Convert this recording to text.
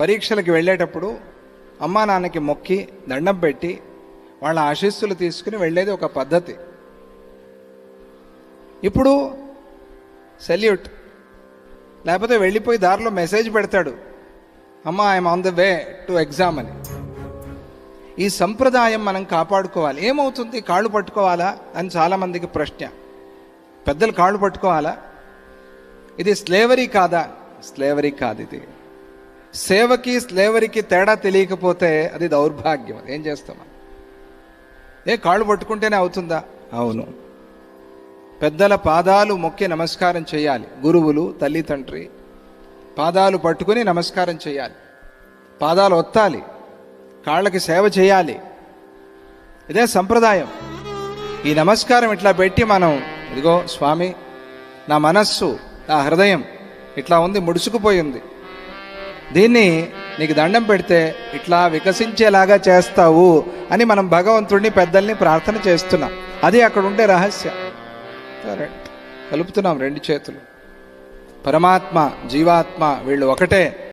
పరీక్షలకు వెళ్ళేటప్పుడు అమ్మా నాన్నకి మొక్కి దండం పెట్టి వాళ్ళ ఆశీస్సులు తీసుకుని వెళ్ళేది ఒక పద్ధతి. ఇప్పుడు సెల్యూట్. లేకపోతే వెళ్ళిపోయి దారిలో మెసేజ్ పెడతాడు. అమ్మ I'm on the way to exam అని. ఈ సంప్రదాయం మనం కాపాడుకోవాలి. ఏమవుతుంది? కాళ్ళు పట్టుకోవాలా? అని చాలామందికి ప్రశ్న. పెద్దలు కాళ్ళు పట్టుకోవాలా? ఇది స్లేవరీ కాదా? స్లేవరీ కాదు ఇది. సేవకి స్లేవరీకి తేడా తెలియకపోతే అది దౌర్భాగ్యం. ఏం చేస్తాం మనం? ఏ కాళ్ళు పట్టుకుంటేనే అవుతుందా? అవును. పెద్దల పాదాలు మొక్కి నమస్కారం చేయాలి. గురువులు తల్లి తండ్రి పాదాలు పట్టుకుని నమస్కారం చేయాలి. పాదాలు ఒత్తాలి. కాళ్ళకి సేవ చేయాలి. ఇదే సంప్రదాయం. ఈ నమస్కారం ఇట్లా పెట్టి మనం ఇదిగో స్వామి నా మనస్సు నా హృదయం ఇట్లా ఉంది ముడుచుకుపోయింది. దీన్ని నీకు దండం పెడితే ఇట్లా వికసించేలాగా చేస్తావు అని మనం భగవంతుడిని పెద్దల్ని ప్రార్థన చేస్తున్నాం. అది అక్కడ ఉండే రహస్యం. సరే కలుపుతున్నాం రెండు చేతులు. పరమాత్మ జీవాత్మ వీళ్ళు ఒకటే.